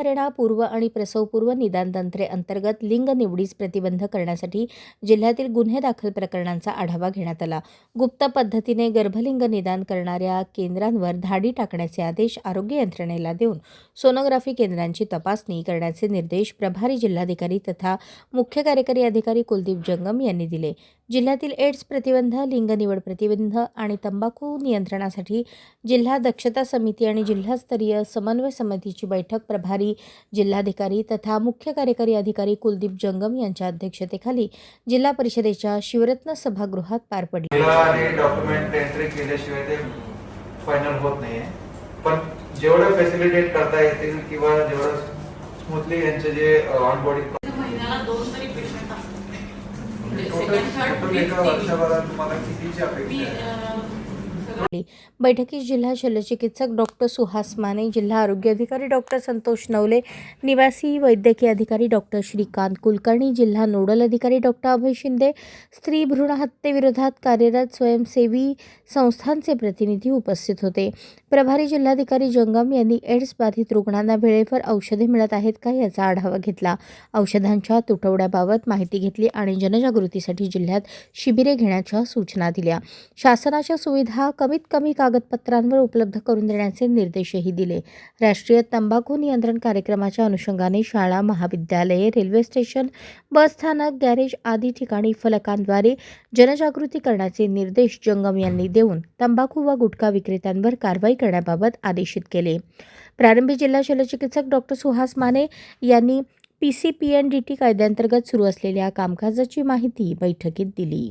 गर्भधारणा पूर्व आणि प्रसवपूर्व निदान तंत्रे अंतर्गत लिंग निवडीस प्रतिबंध करण्यासाठी जिल्ह्यातील गुन्हे दाखल प्रकरणांचा आढावा घेण्यात आला. गुप्त पद्धतीने गर्भलिंग निदान करणाऱ्या केंद्रांवर धाडी टाकण्याचे आदेश आरोग्य यंत्रणेला देऊन सोनोग्राफी केंद्रांची तपासणी करण्याचे निर्देश प्रभारी जिल्हाधिकारी तथा मुख्य कार्यकारी अधिकारी कुलदीप जंगम यांनी दिले. जिल्ह्यातील एड्स प्रतिबंध लिंग निवड प्रतिबंध आणि तंबाखू नियंत्रणासाठी जिल्हा दक्षता समिती आणि जिल्हास्तरीय समन्वय समितीची बैठक प्रभारी जिल्हाधिकारी तथा मुख्य कार्यकारी अधिकारी कुलदीप जंगम यांच्या अध्यक्षतेखाली जिल्हा परिषदेच्या शिवरत्न सभागृहात पार पडली. पहिला आणि डॉक्युमेंट एंट्री केल्याशिवाय ते फायनल होत नाहीये. पण जेवढं फॅसिलिटेट करता येतील किंवा जेवढं स्मूथली यांचे जे ऑन बॉडी ఉంటుంది సెకండ్ థర్డ్ ఫిఫ్త్ మనకి म्हणजे बैठकीस जिल्हा शल्यचिकित्सक डॉक्टर सुहास माने जिल्हा आरोग्य अधिकारी डॉक्टर संतोष नवले निवासी वैद्यकीय अधिकारी डॉक्टर श्रीकांत कुलकर्णी जिल्हा नोडल अधिकारी डॉक्टर अभय शिंदे स्त्री भ्रूण हत्येविरोधात कार्यरत स्वयंसेवी संस्थांचे प्रतिनिधी उपस्थित होते. प्रभारी जिल्हाधिकारी जंगम यांनी एड्स बाधित रुग्णांना वेळेवर औषधे मिळत आहेत का याचा आढावा घेतला. औषधांच्या तुटवड्याबाबत माहिती घेतली आणि जनजागृतीसाठी जिल्ह्यात शिबिरे घेण्याच्या सूचना दिल्या. शासनाच्या सुविधा कमीत कमी कागदपत्रांवर उपलब्ध करून देण्याचे निर्देशही दिले. राष्ट्रीय तंबाखू नियंत्रण कार्यक्रमाच्या अनुषंगाने शाळा महाविद्यालये रेल्वे स्टेशन बस स्थानक गॅरेज आदी ठिकाणी फलकांद्वारे जनजागृती करण्याचे निर्देश जंगम यांनी देऊन तंबाखू व गुटखा विक्रेत्यांवर कारवाई करण्याबाबत आदेशित केले. प्रारंभी जिल्हा शल्यचिकित्सक डॉक्टर सुहास माने यांनी P C P N D T कायद्यांतर्गत सुरू असलेल्या कामकाजाची माहिती बैठकीत दिली.